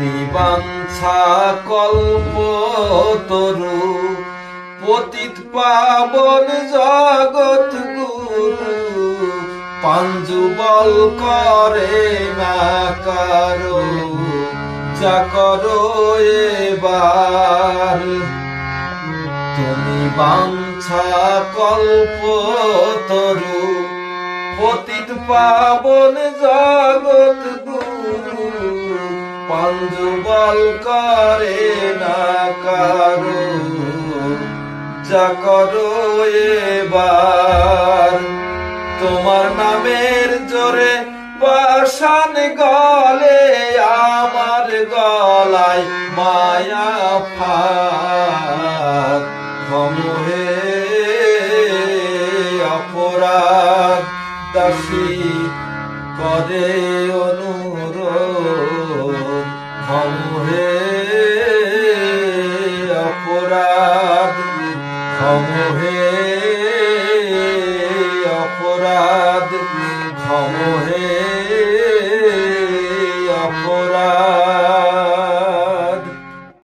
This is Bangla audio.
তুমি বাঞ্ছা কল্প তরু, পতিত পাবন জগৎ গুরু, পাঞ্জুবল করে না কারও, যা করো এবার। তুমি বাঞ্ছা কল্প তরু, পতিত পাবন জগৎ পাঞ্জুবল করে না কারও। যা করো এবার, তোমার নামের জোরে বাসান গলে আমার গলায় মায়া ফাঁক মমহে অপরাধ দাসী করে মমহে অপরাধ ক্ষমহে অপরাধ অপরাধ